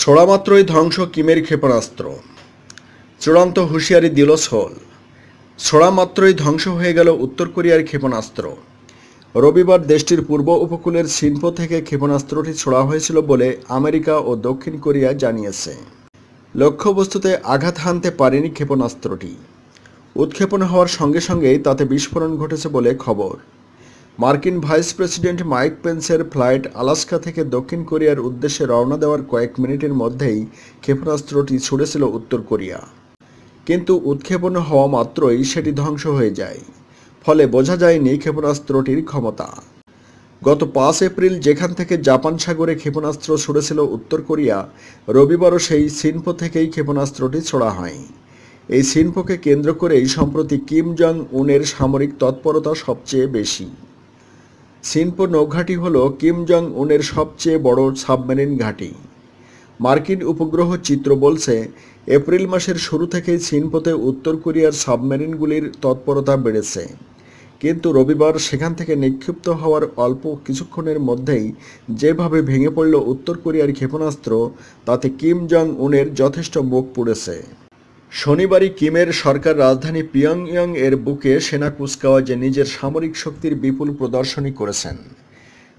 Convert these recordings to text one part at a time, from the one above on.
ছোড়ামাত্রই ধ্বংস কিমের ক্ষেপণাস্ত্র। চূড়ান্ত হুঁশিয়ারি দিল সোল। ছোড়ামাত্রই ধ্বংস হয়ে গেল উত্তর কোরিয়ার ক্ষেপণাস্ত্র। রবিবার দেশটির পূর্ব উপকূলের সিনপো থেকে ক্ষেপণাস্ত্রটি ছোড়া হয়েছিল বলে আমেরিকা ও দক্ষিণ কোরিয়া জানিয়েছে। লক্ষ্যবস্তুতে আঘাত হানতে পারেনি ক্ষেপণাস্ত্রটি। উৎক্ষেপণ হওয়ার সঙ্গে সঙ্গেই তাতে বিস্ফোরণ ঘটেছে বলে খবর। মার্কিন ভাইস প্রেসিডেন্ট মাইক পেন্সের ফ্লাইট আলাস্কা থেকে দক্ষিণ কোরিয়ার উদ্দেশ্যে রওনা দেওয়ার কয়েক মিনিটের মধ্যেই ক্ষেপণাস্ত্রটি ছুড়েছিল উত্তর কোরিয়া। কিন্তু উৎক্ষেপণ হওয়া মাত্রই সেটি ধ্বংস হয়ে যায়। ফলে বোঝা যায়নি ক্ষেপণাস্ত্রটির ক্ষমতা। গত পাঁচ এপ্রিল যেখান থেকে জাপান সাগরে ক্ষেপণাস্ত্র ছুড়েছিল উত্তর কোরিয়া, রবিবারও সেই সিনপো থেকেই ক্ষেপণাস্ত্রটি ছোড়া হয়। এই সিনপোকে কেন্দ্র করেই সম্প্রতি কিম জং উনের সামরিক তৎপরতা সবচেয়ে বেশি। সিনপো নৌঘাঁটি হল কিম জং উনের সবচেয়ে বড় সাবমেরিন ঘাঁটি। মার্কিন উপগ্রহ চিত্র বলছে, এপ্রিল মাসের শুরু থেকেই সিনপোতে উত্তর কোরিয়ার সাবমেরিনগুলির তৎপরতা বেড়েছে। কিন্তু রবিবার সেখান থেকে নিক্ষিপ্ত হওয়ার অল্প কিছুক্ষণের মধ্যেই যেভাবে ভেঙে পড়ল উত্তর কোরিয়ার ক্ষেপণাস্ত্র, তাতে কিম জং উনের যথেষ্ট মুখ পুড়েছে। শনিবারই কিমের সরকার রাজধানী পিয়ংইয়ং এর বুকে সেনা কুচকাওয়াজে নিজের সামরিক শক্তির বিপুল প্রদর্শনী করেছেন।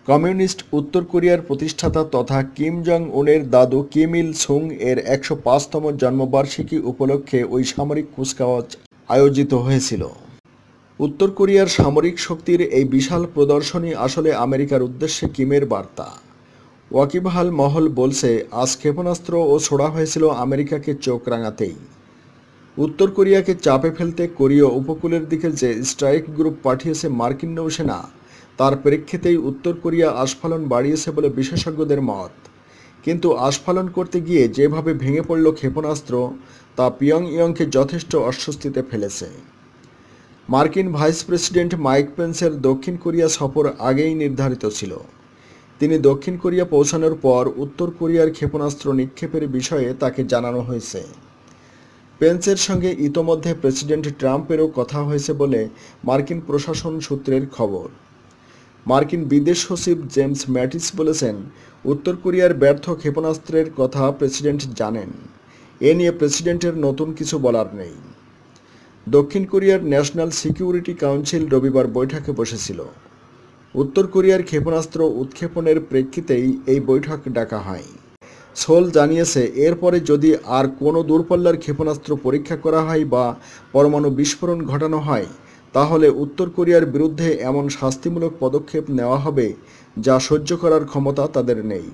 কমিউনিস্ট উত্তর কোরিয়ার প্রতিষ্ঠাতা তথা কিম জং উনের দাদু কিম ইল সুং এর একশো পাঁচতম জন্মবার্ষিকী উপলক্ষে ওই সামরিক কুচকাওয়াজ আয়োজিত হয়েছিল। উত্তর কোরিয়ার সামরিক শক্তির এই বিশাল প্রদর্শনী আসলে আমেরিকার উদ্দেশ্যে কিমের বার্তা। ওয়াকিবহাল মহল বলছে, আজ ক্ষেপণাস্ত্র ও ছোড়া হয়েছিল আমেরিকাকে চোখ রাঙাতেই। উত্তর কোরিয়াকে চাপে ফেলতে কোরীয় উপকূলের দিকে যে স্ট্রাইক গ্রুপ পাঠিয়েছে মার্কিন নৌসেনা, তার প্রেক্ষিতেই উত্তর কোরিয়া আস্ফালন বাড়িয়েছে বলে বিশেষজ্ঞদের মত। কিন্তু আস্ফালন করতে গিয়ে যেভাবে ভেঙে পড়ল ক্ষেপণাস্ত্র, তা পিয়ং ইয়ংকে যথেষ্ট অস্বস্তিতে ফেলেছে। মার্কিন ভাইস প্রেসিডেন্ট মাইক পেন্সের দক্ষিণ কোরিয়া সফর আগেই নির্ধারিত ছিল। তিনি দক্ষিণ কোরিয়া পৌঁছানোর পর উত্তর কোরিয়ার ক্ষেপণাস্ত্র নিক্ষেপের বিষয়ে তাকে জানানো হয়েছে। পেন্সের সঙ্গে ইতোমধ্যে প্রেসিডেন্ট ট্রাম্পেরও কথা হয়েছে বলে মার্কিন প্রশাসন সূত্রের খবর। মার্কিন বিদেশ সচিব জেমস ম্যাটিস বলেছেন, উত্তর কোরিয়ার ব্যর্থ ক্ষেপণাস্ত্রের কথা প্রেসিডেন্ট জানেন। এ নিয়ে প্রেসিডেন্টের নতুন কিছু বলার নেই। দক্ষিণ কোরিয়ার ন্যাশনাল সিকিউরিটি কাউন্সিল রবিবার বৈঠকে বসেছিল। উত্তর কোরিয়ার ক্ষেপণাস্ত্র উৎক্ষেপণের প্রেক্ষিতেই এই বৈঠক ডাকা হয়। সোল জানিয়েছে, এরপরে যদি আর কোনো দূরপাল্লার ক্ষেপণাস্ত্র পরীক্ষা করা হয় বা পরমাণু বিস্ফোরণ ঘটানো হয়, তাহলে উত্তর কোরিয়ার বিরুদ্ধে এমন শাস্তিমূলক পদক্ষেপ নেওয়া হবে যা সহ্য করার ক্ষমতা তাদের নেই।